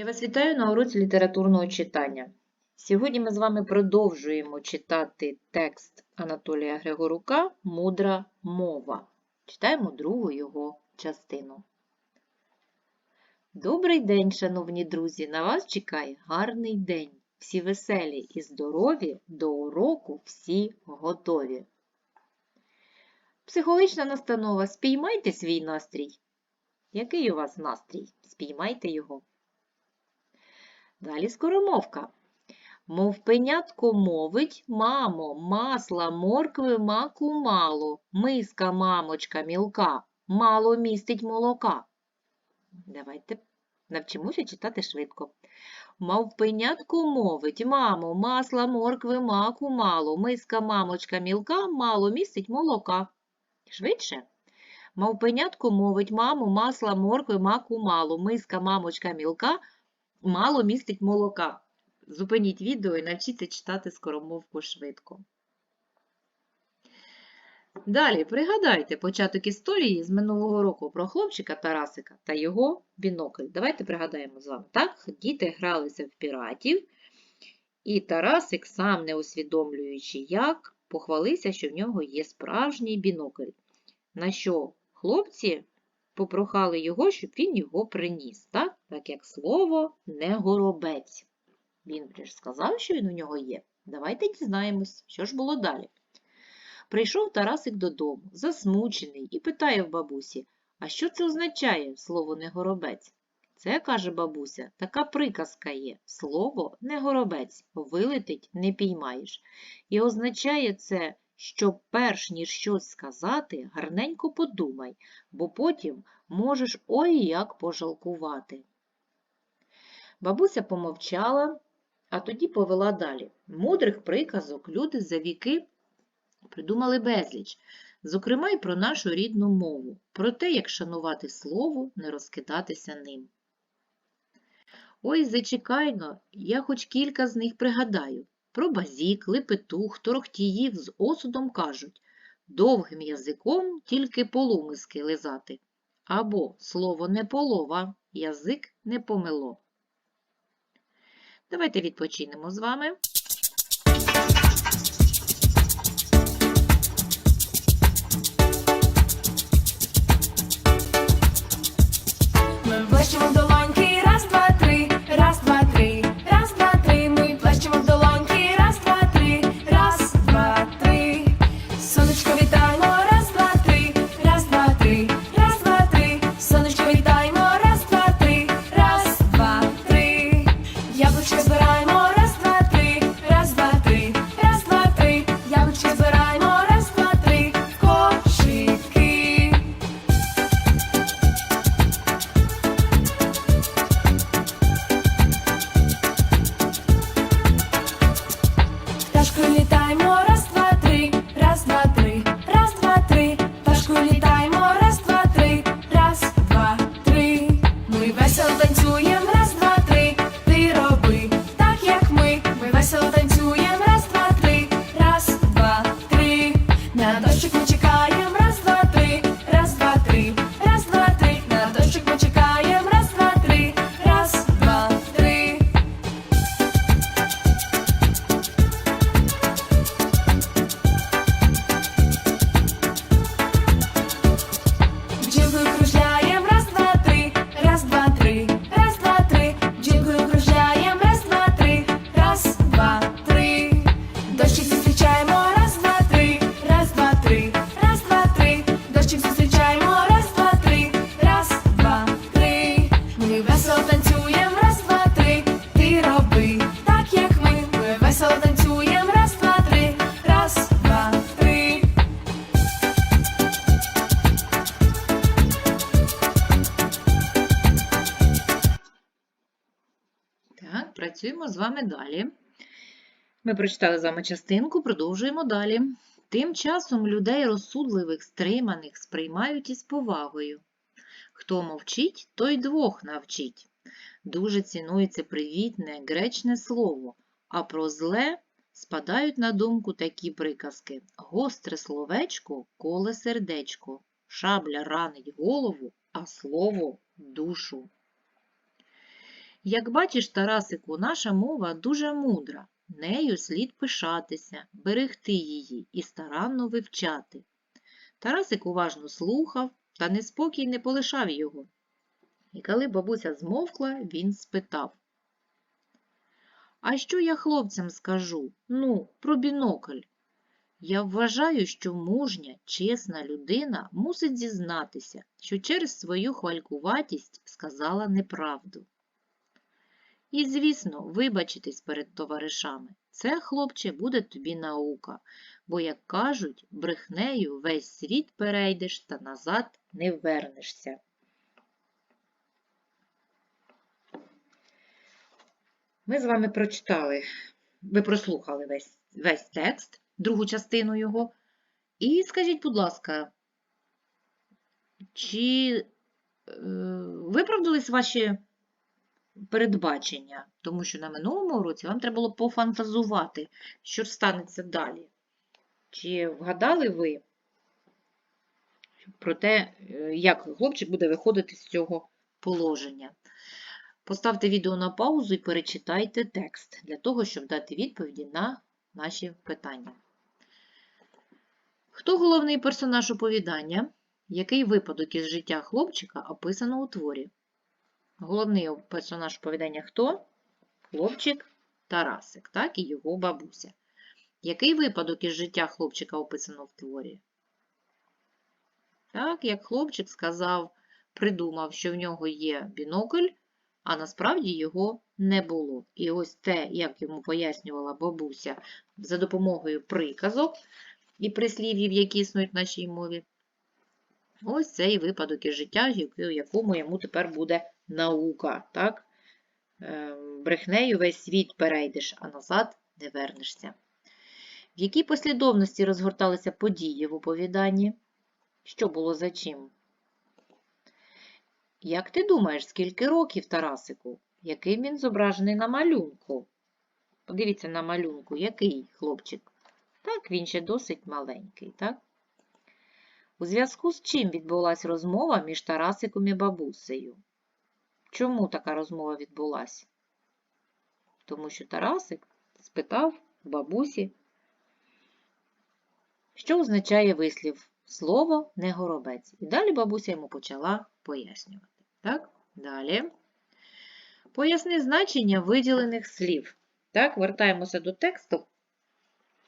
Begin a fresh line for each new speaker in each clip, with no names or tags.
Я вас вітаю на уроці літературного читання. Сьогодні ми з вами продовжуємо читати текст Анатолія Григорука Мудра мова. Читаємо другу його частину. Добрий день, шановні друзі! На вас чекає гарний день. Всі веселі і здорові, до уроку всі готові. Психологічна настанова Спіймайте свій настрій. Який у вас настрій? Спіймайте його. Далі скоромовка. Мов пенятко мовить, мамо, масла, моркви, маку мало, миска, мамочка, мілка, мало містить молока. Давайте навчимося читати швидко. Мов пенятко мовить, мамо, масла, моркви, маку мало, миска, мамочка, мілка, мало містить молока. Швидше. Мов пенятко мовить, мамо, масла, моркви, маку мало, миска, мамочка, мілка, мало містить молока. Зупиніть відео і навчіться читати скоромовку швидко. Далі пригадайте початок історії з минулого року про хлопчика Тарасика та його бінокль. Давайте пригадаємо з вами. Так, діти гралися в піратів, і Тарасик, сам не усвідомлюючи як, похвалився, що в нього є справжній бінокль. На що хлопці попрохали його, щоб він його приніс, так, так як слово не горобець. Він ж сказав, що він у нього є. Давайте дізнаємось, що ж було далі. Прийшов Тарасик додому, засмучений, і питає в бабусі, а що це означає слово не горобець? Це, каже бабуся, така приказка є. Слово не горобець, вилетить не піймаєш. І означає це, що перш ніж щось сказати, гарненько подумай, бо потім можеш ой як пожалкувати. Бабуся помовчала, а тоді повела далі. Мудрих приказок люди за віки придумали безліч, зокрема й про нашу рідну мову, про те, як шанувати слово, не розкидатися ним. Ой, зачекайно, я хоч кілька з них пригадаю. Про базік, липетух, торохтіїв з осудом кажуть довгим язиком тільки полумиски лизати. Або слово не полова, язик не помило. Давайте відпочинемо з вами. Працюємо з вами далі. Ми прочитали з вами частинку, продовжуємо далі. Тим часом людей розсудливих, стриманих сприймають із повагою. Хто мовчить, той двох навчить. Дуже цінується привітне, гречне слово, а про зле спадають на думку такі приказки. Гостре словечко, коле сердечко, шабля ранить голову, а слово душу. Як бачиш, Тарасику, наша мова дуже мудра. Нею слід пишатися, берегти її і старанно вивчати. Тарасик уважно слухав, та неспокій не полишав його. І коли бабуся змовкла, він спитав. А що я хлопцям скажу? Ну, про бінокль. Я вважаю, що мужня, чесна людина мусить зізнатися, що через свою хвалькуватість сказала неправду. І, звісно, вибачитись перед товаришами. Це, хлопче, буде тобі наука, бо, як кажуть, брехнею весь світ перейдеш та назад не вернешся. Ми з вами прочитали, ви прослухали весь, весь текст, другу частину його. І скажіть, будь ласка, чи е, виправдались ваші передбачення? Тому що на минулому уроці вам треба було пофантазувати, що станеться далі. Чи вгадали ви про те, е, як хлопчик буде виходити з цього положення? Поставте відео на паузу і перечитайте текст для того, щоб дати відповіді на наші питання. Хто головний персонаж оповідання? Який випадок із життя хлопчика описано у творі? Головний персонаж оповідання хто? Хлопчик Тарасик, так, і його бабуся. Який випадок із життя хлопчика описано в творі? Так, як хлопчик сказав, придумав, що в нього є бінокль, а насправді його не було. І ось те, як йому пояснювала бабуся за допомогою приказок і прислів'їв, які існують в нашій мові, ось цей випадок із життя, в якому йому тепер буде наука. Так? Ем, Брехнею весь світ перейдеш, а назад не вернешся. В якій послідовності розгорталися події в оповіданні? Що було за чим? Як ти думаєш, скільки років Тарасику? Яким він зображений на малюнку? Подивіться на малюнку, який хлопчик? Так, він ще досить маленький, так? У зв'язку з чим відбулася розмова між Тарасиком і бабусею? Чому така розмова відбулася? Тому що Тарасик спитав бабусі, що означає вислів слово не горобець. І далі бабуся йому почала пояснювати. Так, далі. Поясни значення виділених слів. Так, вертаємося до тексту.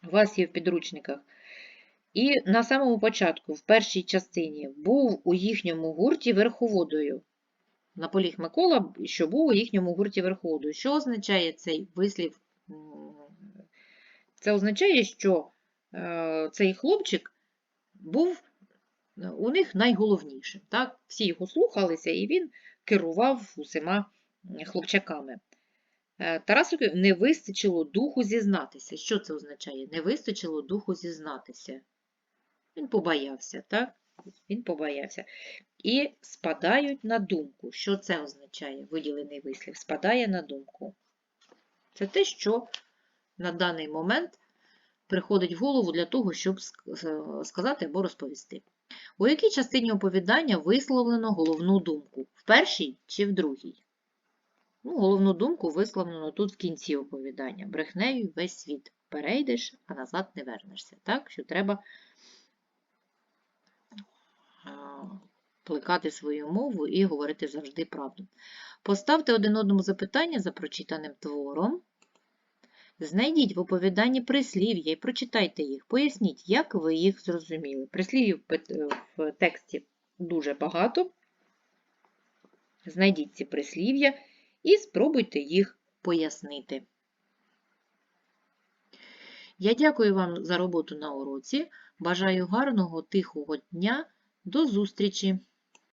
У вас є в підручниках. І на самому початку, в першій частині, був у їхньому гурті верховодою. Наполіг Микола, що був у їхньому гурті верховодою. Що означає цей вислів? Це означає, що е, цей хлопчик був у них найголовнішим. Так? Всі його слухалися, і він керував усіма хлопчаками. Е, Тарасику не вистачило духу зізнатися. Що це означає? Не вистачило духу зізнатися. Він побоявся, так? Він побоявся. І спадають на думку. Що це означає? Виділений вислів. Спадає на думку. Це те, що на даний момент приходить в голову для того, щоб сказати або розповісти. У якій частині оповідання висловлено головну думку? В першій чи в другій? Ну, Головну думку висловлено тут в кінці оповідання. Брехнею весь світ перейдеш, а назад не вернешся. Так, що треба плекати свою мову і говорити завжди правду. Поставте один одному запитання за прочитаним твором. Знайдіть в оповіданні прислів'я і прочитайте їх. Поясніть, як ви їх зрозуміли. Прислів'їв в тексті дуже багато. Знайдіть ці прислів'я і спробуйте їх пояснити. Я дякую вам за роботу на уроці. Бажаю гарного, тихого дня. До зустрічі!